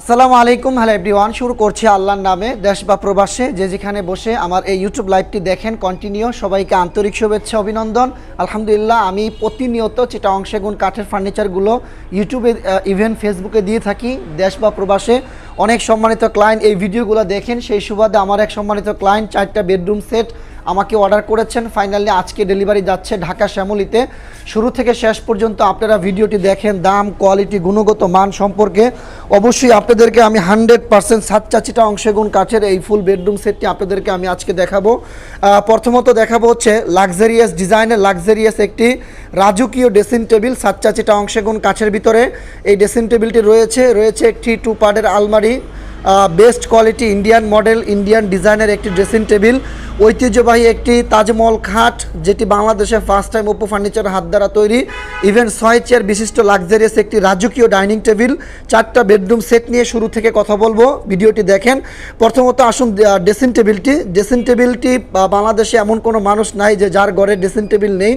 আসসালামু আলাইকুম। Hello everyone, শুরু করছি আল্লাহর নামে দেশ বা প্রবাসে। যে যেখানে বসে আমার এই ইউটিউব লাইভটি দেখেন কন্টিনিউ সবাইকে আন্তরিক শুভেচ্ছা, অভিনন্দন। আলহামদুলিল্লাহ, আমি প্রতিনিয়ত যেটা অংশেগুণ কাঠের ফার্নিচারগুলো ইউটিউবে ইভেন ফেসবুকে দিয়ে থাকি, দেশ বা প্রবাসে। অনেক সম্মানিত ক্লায়েন্ট এই ভিডিওগুলো দেখেন। সেই সুবাদে আমার এক সম্মানিত ক্লায়েন্ট চারটা বেডরুম সেট আমাকে অর্ডার করেছেন। ফাইনালি আজকে ডেলিভারি যাচ্ছে ঢাকা শ্যামলিতে। শুরু থেকে শেষ পর্যন্ত আপনারা ভিডিওটি দেখেন, দাম কোয়ালিটি গুণগত মান সম্পর্কে। অবশ্যই আপনাদেরকে আমি হান্ড্রেড পার্সেন্ট সাত চাচিটা অংশেগুণ কাঠের এই ফুল বেডরুম সেটটি আপনাদেরকে আমি আজকে দেখাবো। প্রথমত দেখাবো হচ্ছে লাক্সারিয়াস ডিজাইনের লাক্সারিয়াস একটি রাজকীয় ড্রেসিং টেবিল সাত চাচিটা অংশেগুণ কাঠের ভিতরে। এই ড্রেসিং টেবিলটি রয়েছে রয়েছে একটি টু পার্টের আলমারি। Best quality Indian model Indian ডিজাইনের একটি ড্রেসিং টেবিল ঐতিহ্যবাহী একটি তাজমহল খাট, যেটি বাংলাদেশে ফার্স্ট টাইম ওপো ফার্নিচার হাত দ্বারা তৈরি ইভেন ছয় চেয়ার বিশিষ্ট লাক্সারিয়াস একটি রাজকীয় ডাইনিং টেবিল চারটা বেডরুম সেট নিয়ে শুরু থেকে কথা বলব, ভিডিওটি দেখেন। প্রথমত আসুন ড্রেসিং টেবিলটি ড্রেসিং টেবিলটি বাংলাদেশে এমন কোনো মানুষ নাই যে যার ঘরে ড্রেসিং টেবিল নেই।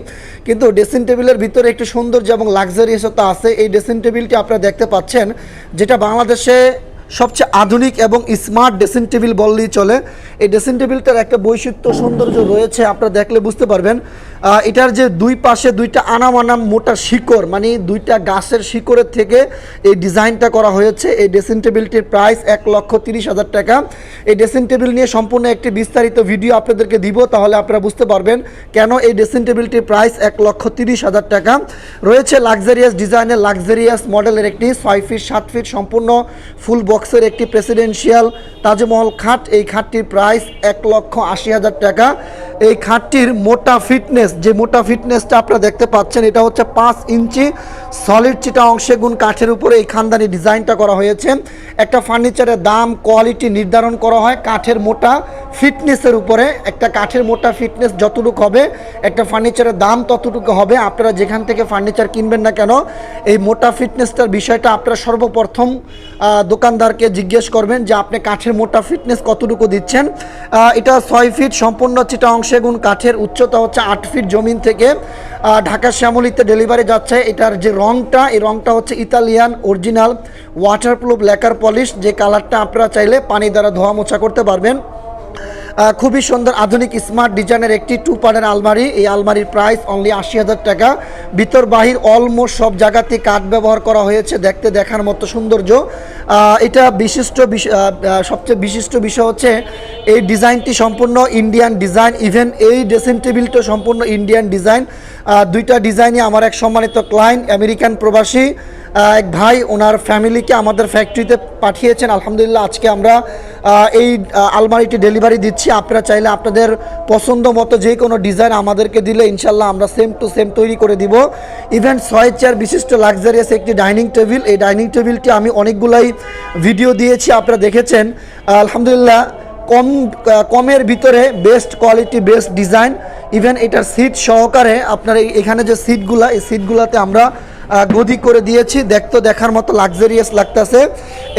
কিন্তু ড্রেসিং টেবিলের ভিতরে একটি সৌন্দর্য এবং লাক্সারিয়াসতা আছে। এই ড্রেসিং টেবিলটি আপনারা দেখতে পাচ্ছেন, যেটা বাংলাদেশে সবচেয়ে আধুনিক এবং স্মার্ট ড্রেসিং টেবিল বললেই চলে। এই ড্রেসিং টেবিলটার একটা বৈচিত্র্য সৌন্দর্য রয়েছে, আপনারা দেখলে বুঝতে পারবেন। এটার যে দুই পাশে দুইটা আনাম আনাম মোটা শিকড় মানে দুইটা গাছের শিকড়ের থেকে এই ডিজাইনটা করা হয়েছে। এই ড্রেসিং টেবিলটির প্রাইস এক লক্ষ তিরিশ হাজার টাকা। এই ড্রেসিং টেবিল নিয়ে সম্পূর্ণ একটি বিস্তারিত ভিডিও আপনাদেরকে দিব, তাহলে আপনারা বুঝতে পারবেন কেন এই ড্রেসিং টেবিলটির প্রাইস এক লক্ষ তিরিশ হাজার টাকা। রয়েছে লাক্সারিয়াস ডিজাইনের লাক্সারিয়াস মডেলের একটি ছয় ফিট, সাত ফিট সম্পূর্ণ ফুল বক্সের একটি প্রেসিডেন্সিয়াল তাজমহল খাট। এই খাটটির প্রাইস এক লক্ষ আশি হাজার টাকা। এই খাটটির মোটা ফিটনেস, যে মোটা ফিটনেসটা আপনারা দেখতে পাচ্ছেন, এটা হচ্ছে পাঁচ ইঞ্চি সলিড চিটা অংশে গুণ কাঠের উপরে এই খানদানি ডিজাইনটা করা হয়েছে। একটা ফার্নিচারের দাম কোয়ালিটি নির্ধারণ করা হয় কাঠের মোটা ফিটনেসের উপরে। একটা কাঠের মোটা ফিটনেস যতটুকু হবে, একটা ফার্নিচারের দাম ততটুকু হবে। আপনারা যেখান থেকে ফার্নিচার কিনবেন না কেন, এই মোটা ফিটনেসটার বিষয়টা আপনারা সর্বপ্রথম দোকানদারকে জিজ্ঞেস করবেন যে আপনি কাঠের মোটা ফিটনেস কতটুকু দিচ্ছেন। এটা ছয় ফিট, সম্পূর্ণ চিটা অংশে গুণ কাঠের উচ্চতা হচ্ছে আট ফিট জমিন থেকে ঢাকা শ্যামলিতে ডেলিভারি যাচ্ছে। এটার যে রংটা, এই রংটা হচ্ছে Italian original waterproof lacquer polish যে কালারটা আপনারা চাইলে পানি দ্বারা ধোয়া মোছা করতে পারবেন। খুবই সুন্দর আধুনিক স্মার্ট ডিজাইনের একটি টু পার্টের আলমারি। এই আলমারির প্রাইস অনলি আশি হাজার টাকা। ভিতর বাহির অলমোস্ট সব জায়গাতে কাঠ ব্যবহার করা হয়েছে। দেখতে, দেখার মতো সৌন্দর্য। এটা বিশিষ্ট সবচেয়ে বিশিষ্ট বিষয় হচ্ছে এই ডিজাইনটি সম্পূর্ণ ইন্ডিয়ান ডিজাইন ইভেন এই ড্রেসিং টেবিলটা সম্পূর্ণ ইন্ডিয়ান ডিজাইন দুইটা ডিজাইনই আমার এক সম্মানিত ক্লায়েন্ট আমেরিকান প্রবাসী। এক ভাই, ওনার ফ্যামিলিকে আমাদের ফ্যাক্টরিতে পাঠিয়েছেন। আলহামদুলিল্লাহ, আজকে আমরা এই আলমারিটি ডেলিভারি দিচ্ছি। আপনারা চাইলে আপনাদের পছন্দ মতো যে কোনো ডিজাইন আমাদেরকে দিলে ইনশাল্লাহ আমরা সেম টু সেম তৈরি করে দিব। ইভেন ছয় চেয়ার বিশিষ্ট লাক্সারিয়াস একটি ডাইনিং টেবিল এই ডাইনিং টেবিলটি আমি অনেকগুলাই ভিডিও দিয়েছি, আপনারা দেখেছেন। আলহামদুলিল্লাহ কম কমের ভিতরে best quality best design even এটার সিট সহকারে আপনার এখানে যে সিটগুলা এই সিটগুলাতে আমরা গদি করে দিয়েছি। দেখতে দেখার মতো লাক্সারিয়াস লাগতেছে।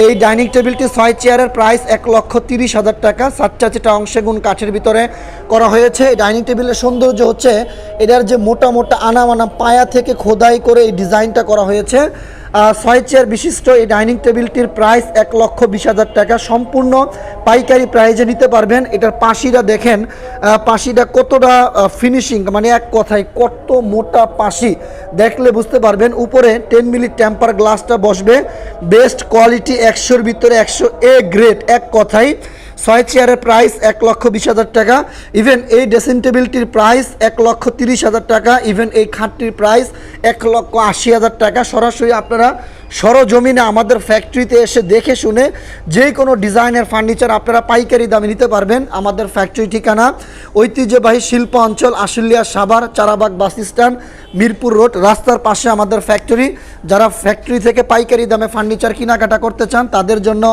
এই ডাইনিং টেবিলটি ছয় চেয়ারের প্রাইস এক লক্ষ তিরিশ হাজার টাকা। সাতটা যেটা অংশে গুণ কাঠের ভিতরে করা হয়েছে। এই ডাইনিং টেবিলের সৌন্দর্য হচ্ছে, এটার যে মোটা মোটা আনামানা পায়া থেকে খোদাই করে এই ডিজাইনটা করা হয়েছে। ছয় চেয়ার বিশিষ্ট এই ডাইনিং টেবিলটির প্রাইস এক লক্ষ বিশ হাজার টাকা। সম্পূর্ণ পাইকারি প্রাইজে নিতে পারবেন। এটার পাশিটা দেখেন পাশিটা কতটা ফিনিশিং মানে এক কথায় কত মোটা পাশি। দেখলে বুঝতে পারবেন, উপরে টেন মিলি টেম্পার গ্লাসটা বসবে। বেস্ট কোয়ালিটি একশোর ভিতরে একশো এ গ্রেড এক কথায়। ছয় চেয়ারের প্রাইস এক লক্ষ বিশ হাজার টাকা। ইভেন এই ড্রেসিং টেবিলটির প্রাইস এক লক্ষ তিরিশ হাজার টাকা। ইভেন এই খাটটির প্রাইস এক লক্ষ আশি হাজার টাকা। সরাসরি আপনারা সরজমিনে আমাদের ফ্যাক্টরিতে এসে দেখে শুনে যে কোনো ডিজাইনের ফার্নিচার আপনারা পাইকারি দামে নিতে পারবেন। আমাদের ফ্যাক্টরি ঠিকানা ঐতিহ্যবাহী শিল্প অঞ্চল Ashulia Savar Charabag bus stand Mirpur road, রাস্তার পাশে আমাদের ফ্যাক্টরি যারা ফ্যাক্টরি থেকে পাইকারি দামে ফার্নিচার কেনাকাটা করতে চান, তাদের জন্য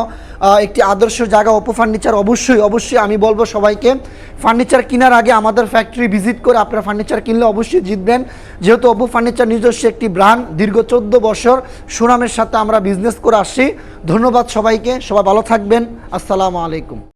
একটি আদর্শ জায়গা ওপো ফার্নিচার অবশ্যই অবশ্যই আমি বলব সবাইকে। ফার্নিচার কেনার আগে আমাদের ফ্যাক্টরি ভিজিট করে আপনারা ফার্নিচার কিনলে অবশ্যই জিতবেন। যেহেতু ওপো ফার্নিচার নিজস্ব একটি ব্র্যান্ড দীর্ঘ চোদ্দ বছর সুনামের সাথে আমরা বিজনেস করে আসছি। ধন্যবাদ সবাইকে, সবাই ভালো থাকবেন। আসসালামু আলাইকুম।